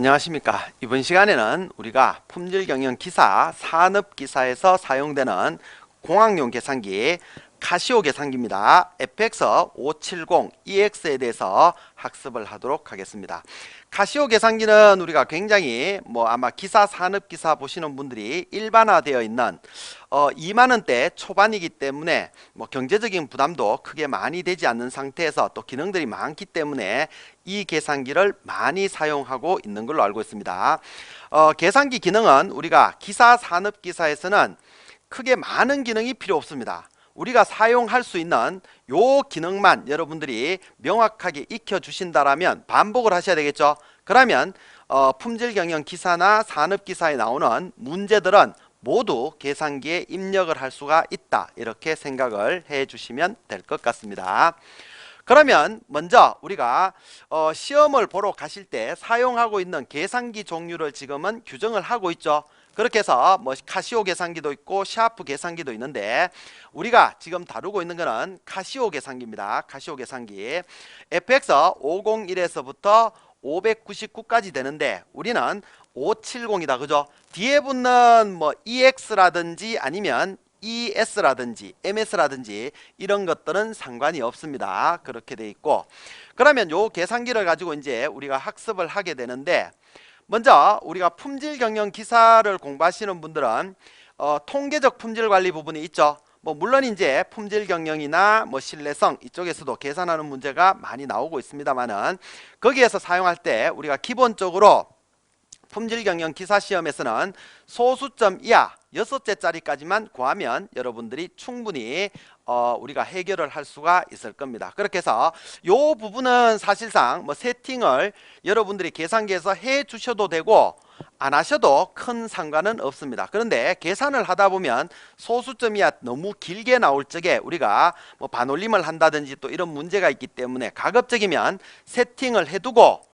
안녕하십니까. 이번 시간에는 우리가 품질 경영 기사, 산업 기사에서 사용되는 공학용 계산기 카시오 계산기입니다. FX 570 EX에 대해서 학습을 하도록 하겠습니다. 카시오 계산기는 우리가 굉장히 뭐 아마 기사 산업 기사 보시는 분들이 일반화되어 있는 어 2만 원대 초반이기 때문에 뭐 경제적인 부담도 크게 많이 되지 않는 상태에서 또 기능들이 많기 때문에 이 계산기를 많이 사용하고 있는 걸로 알고 있습니다. 어 계산기 기능은 우리가 기사 산업 기사에서는 크게 많은 기능이 필요 없습니다. 우리가 사용할 수 있는 요 기능만 여러분들이 명확하게 익혀 주신다라면 반복을 하셔야 되겠죠. 그러면 어, 품질 경영 기사나 산업 기사에 나오는 문제들은 모두 계산기에 입력을 할 수가 있다. 이렇게 생각을 해 주시면 될 것 같습니다. 그러면 먼저 우리가 어, 시험을 보러 가실 때 사용하고 있는 계산기 종류를 지금은 규정을 하고 있죠. 그렇게 해서 뭐 카시오 계산기도 있고 샤프 계산기도 있는데 우리가 지금 다루고 있는 거는 카시오 계산기입니다. 카시오 계산기 FX 501에서부터 599까지 되는데 우리는 570이다 그죠? 뒤에 붙는 뭐 EX라든지 아니면 ES라든지 MS라든지 이런 것들은 상관이 없습니다. 그렇게 돼 있고 그러면 요 계산기를 가지고 이제 우리가 학습을 하게 되는데 먼저 우리가 품질 경영 기사를 공부하시는 분들은 어, 통계적 품질 관리 부분이 있죠. 뭐 물론 이제 품질 경영이나 뭐 신뢰성 이쪽에서도 계산하는 문제가 많이 나오고 있습니다만은 거기에서 사용할 때 우리가 기본적으로 품질 경영 기사 시험에서는 소수점 이하 여섯째 짜리까지만 구하면 여러분들이 충분히 어, 우리가 해결을 할 수가 있을 겁니다. 그렇게 해서 요 부분은 사실상 뭐 세팅을 여러분들이 계산기에서 해 주셔도 되고 안 하셔도 큰 상관은 없습니다. 그런데 계산을 하다 보면 소수점 이하 너무 길게 나올 적에 우리가 뭐 반올림을 한다든지 또 이런 문제가 있기 때문에 가급적이면 세팅을 해두고